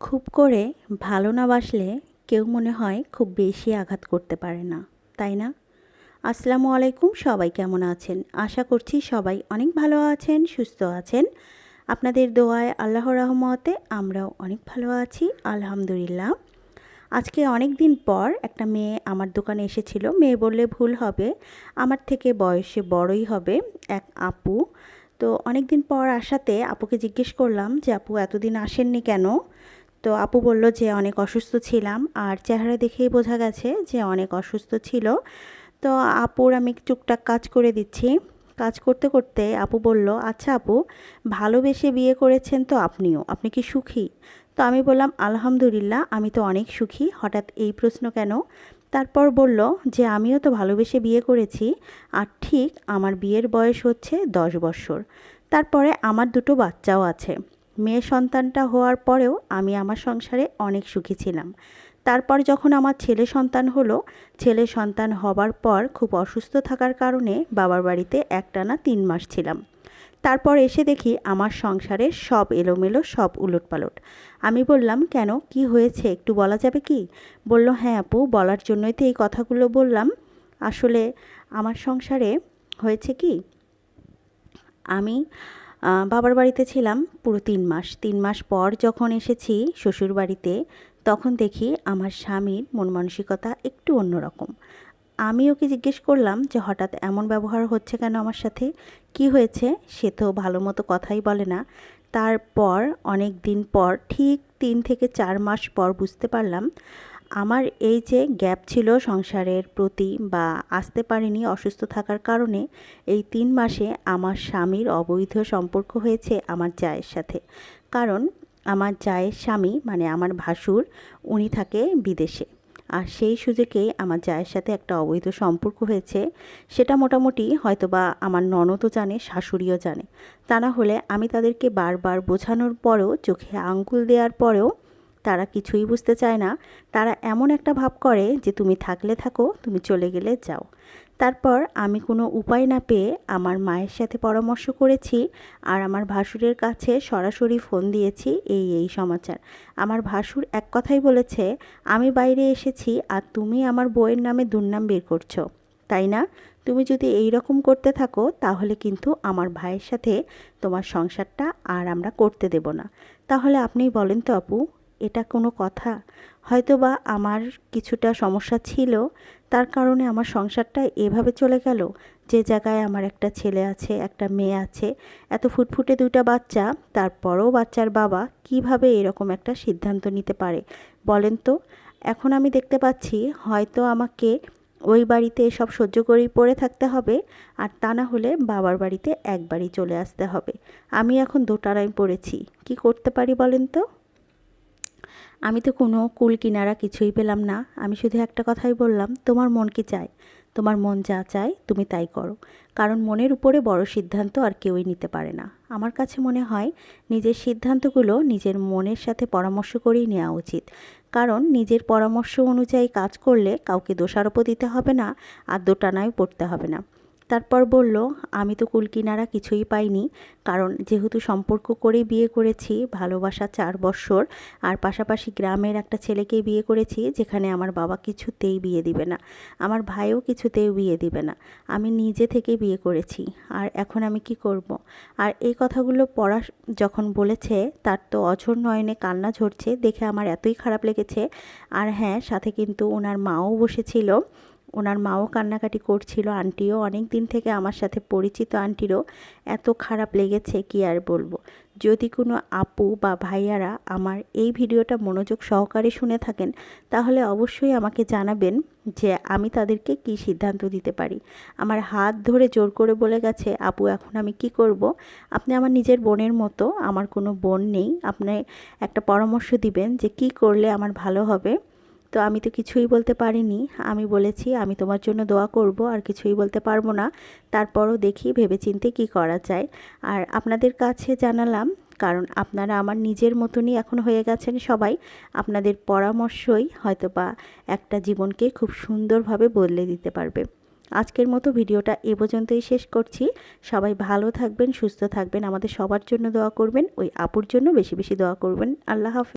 খুব করে ভালো না বাসলে কেউ মনে হয় খুব বেশি আঘাত করতে পারে না, তাই না? আসসালামু আলাইকুম, সবাই কেমন আছেন? আশা করছি সবাই অনেক ভালো আছেন, সুস্থ আছেন। আপনাদের দোয়ায় আল্লাহর রহমতে আমরাও অনেক ভালো আছি, আলহামদুলিল্লাহ। আজকে অনেক দিন পর একটা মেয়ে আমার দোকানে এসেছিল। মেয়ে বললে ভুল হবে, আমার থেকে বয়সে বড়ই হবে এক আপু। তো অনেক দিন পর আসাতে আপুকে জিজ্ঞেস করলাম যে, আপু এতদিন আসেননি কেন? তো আপু বলল যে অনেক অসুস্থ ছিলাম আর চেহারা দেখেই বোঝা গেছে যে অনেক অসুস্থ ছিল। তো আপুর আমি টুকটাক কাজ করে দিচ্ছি। কাজ করতে করতে আপু বলল আচ্ছা আপু, ভালোবেসে বিয়ে করেছেন তো আপনিও, আপনি কি সুখী? তো আমি বললাম, আলহামদুলিল্লাহ, আমি তো অনেক সুখী। হঠাৎ এই প্রশ্ন কেন? তারপর বলল যে, আমিও তো ভালোবেসে বিয়ে করেছি, আর ঠিক আমার বিয়ের বয়স হচ্ছে দশ বৎসর তারপরে আমার দুটো বাচ্চাও আছে। মেয়ে সন্তানটা হওয়ার পরেও আমি আমার সংসারে অনেক সুখী ছিলাম। তারপর যখন আমার ছেলে সন্তান হলো, ছেলে সন্তান হবার পর খুব অসুস্থ থাকার কারণে বাবার বাড়িতে একটানা তিন মাস ছিলাম। তারপর এসে দেখি আমার সংসারে সব এলোমেলো, সব উলটপালট। আমি বললাম, কেন? কি হয়েছে? একটু বলা যাবে কি? বলল হ্যাঁ আপু, বলার জন্যই তো এই কথাগুলো বললাম। আসলে আমার সংসারে হয়েছে কি? আমি বাবার বাড়িতে ছিলাম পুরো তিন মাস। তিন মাস পর যখন এসেছি শ্বশুর বাড়িতে, তখন দেখি আমার স্বামীর মন মানসিকতা একটু অন্যরকম। আমি ওকে জিজ্ঞেস করলাম যে হঠাৎ এমন ব্যবহার হচ্ছে কেন আমার সাথে? কি হয়েছে? সে তো ভালো মতো কথাই বলে না। তারপর অনেক দিন পর, ঠিক তিন থেকে চার মাস পর বুঝতে পারলাম আমার এই যে গ্যাপ ছিল সংসারের প্রতি বা আসতে পারিনি অসুস্থ থাকার কারণে, এই তিন মাসে আমার স্বামীর অবৈধ সম্পর্ক হয়েছে আমার জায়ের সাথে। কারণ আমার জায়ের স্বামী মানে আমার ভাসুর, উনি থাকে বিদেশে। আর সেই সুযোগেই আমার জায়ের সাথে একটা অবৈধ সম্পর্ক হয়েছে। সেটা মোটামুটি হয়তোবা আমার ননদও জানে, শাশুড়িও জানে। তা না হলে আমি তাদেরকে বারবার বোঝানোর পরেও, চোখে আঙ্গুল দেওয়ার পরেও তারা কিছুই বুঝতে চায় না। তারা এমন একটা ভাব করে যে, তুমি থাকলে থাকো, তুমি চলে গেলে যাও। তারপর আমি কোনো উপায় না পেয়ে আমার মায়ের সাথে পরামর্শ করেছি আর আমার ভাসুরের কাছে সরাসরি ফোন দিয়েছি এই এই সমাচার। আমার ভাসুর এক কথাই বলেছে, আমি বাইরে এসেছি আর তুমি আমার বইয়ের নামে দুর্নাম বের করছ। তাই না? তুমি যদি এই রকম করতে থাকো, তাহলে কিন্তু আমার ভাইয়ের সাথে তোমার সংসারটা আর আমরা করতে দেব না। তাহলে আপনি বলেন তো আপু। এটা কোনো কথা? হয়তো বা আমার কিছুটা সমস্যা ছিল, তার কারণে আমার সংসারটা এভাবে চলে গেল। যে জায়গায় আমার একটা ছেলে আছে, একটা মেয়ে আছে, এত ফুটফুটে দুইটা বাচ্চা, তারপরও বাচ্চার বাবা কীভাবে এরকম একটা সিদ্ধান্ত নিতে পারে? বলেন তো। এখন আমি দেখতে পাচ্ছি হয়তো আমাকে ওই বাড়িতে সব সহ্য করেই পড়ে থাকতে হবে, আর তা না হলে বাবার বাড়িতে একবারই চলে আসতে হবে। আমি এখন দোটানায় পড়েছি। কি করতে পারি বলেন তো? আমি তো কোনো কুল কিনারা কিছুই পেলাম না। আমি শুধু একটা কথাই বললাম, তোমার মন কি চায়? তোমার মন যা চায়, তুমি তাই করো। কারণ মনের উপরে বড় সিদ্ধান্ত আর কেউই নিতে পারে না। আমার কাছে মনে হয়, নিজের সিদ্ধান্তগুলো নিজের মনের সাথে পরামর্শ করেই নেওয়া উচিত। কারণ নিজের পরামর্শ অনুযায়ী কাজ করলে কাউকে দোষারোপ দিতে হবে না, আর দোটানায় পড়তে হবে না। তারপর বলল, আমি তো কুলকিনারা কিছুই পাইনি। কারণ যেহেতু সম্পর্ক করে বিয়ে করেছি, ভালোবাসা চার বৎসর, আর পাশাপাশি গ্রামের একটা ছেলেকে বিয়ে করেছি, যেখানে আমার বাবা কিছুতেই বিয়ে দিবে না। আমার ভাইও কিছুতেই বিয়ে দিবে না। আমি নিজে থেকে বিয়ে করেছি, আর এখন আমি কি করব। আর এই কথাগুলো পড়া যখন বলেছে, তার তো অঝর নয়নে কান্না ঝরছে, দেখে আমার এতই খারাপ লেগেছে। আর হ্যাঁ সাথে কিন্তু ওনার মাও বসেছিল। ওনার মাও কান্নাকাটি করছিল, আন্টিও অনেক দিন থেকে আমার সাথে পরিচিত, আন্টিরও এত খারাপ লেগেছে, কি আর বলব। যদি কোনো আপু বা ভাইয়ারা আমার এই ভিডিওটা মনোযোগ সহকারে শুনে থাকেন, তাহলে অবশ্যই আমাকে জানাবেন যে আমি তাদেরকে কি সিদ্ধান্ত দিতে পারি। আমার হাত ধরে জোর করে বলে গেছে, আপু, এখন আমি কি করব? আপনি আমার নিজের বোনের মতো, আমার কোনো বোন নেই। আপনি একটা পরামর্শ দিবেন যে কি করলে আমার ভালো হবে। তো আমি তো কিছুই বলতে পারিনি। আমি বলেছি, আমি তোমার জন্য দোয়া করব, আর কিছুই বলতে পারব না। তারপরও দেখি, ভেবেচিন্তে কি করা যায়। আর আপনাদের কাছে জানালাম, কারণ আপনারা আমার নিজের মতনই এখন হয়ে গেছেন সবাই। আপনাদের পরামর্শই হয়তো বা একটা জীবনকে খুব সুন্দরভাবে বদলে দিতে পারবে। আজকের মতো ভিডিওটা এ পর্যন্তই শেষ করছি। সবাই ভালো থাকবেন, সুস্থ থাকবেন। আমাদের সবার জন্য দোয়া করবেন, ওই আপুর জন্য বেশি বেশি দোয়া করবেন। আল্লাহ হাফিজ।